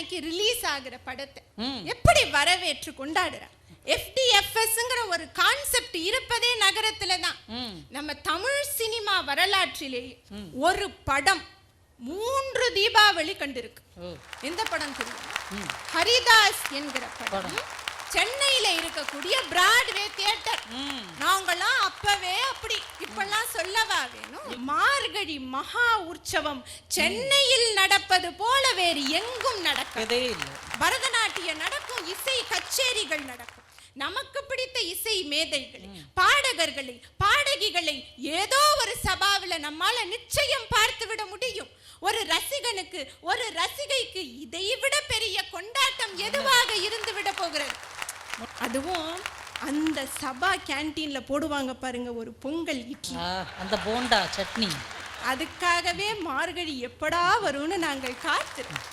அன்னைக்கு ரிலீஸ் ஆகுற படத்தை. எப்படி வரவேற்று கொண்டாடுறான் எஃப்டிஎஃப்எஸ்ங்கிற ஒரு கான்செப்ட் இருப்பதே நகரத்துல தான். நம்ம தமிழ் சினிமா வரலாற்றிலேயே ஒரு படம் மூன்று தீபாவளி கண்டிருக்கு. எந்த படம் தெரியும்? ஹரிதாஸ் என்கிற படம். சென்னையில இருக்கக்கூடிய பிராட்வே சொல்லவா வேணும் மார்கழி மகா உற்சவம் சென்னையில் நடப்பது போல வேறு எங்கும் நடக்க கதே இல்லை. பரதநாட்டியம் நடக்கும் இசை கச்சேரிகள் நடக்கும். நமக்கு பிடித்த இசை மேதைகளை பாடகர்களை பாடகிகளை ஏதோ ஒரு சபாவில நம்மால நிச்சயம் பார்த்து விட முடியும். ஒரு ரசிகனுக்கு ஒரு ரசிகைக்கு இதைவிட பெரிய கொண்டாட்டம் எதுவாக இருந்து விட போகிறது? அதுவும் அந்த சபா கேண்டீன்ல போடுவாங்க பாருங்க ஒரு பொங்கல் இட்லி. அந்த போண்டா சட்னி. அதுக்காகவே மார்கழி எப்படா வரும்னு நாங்கள் காத்திருக்கோம்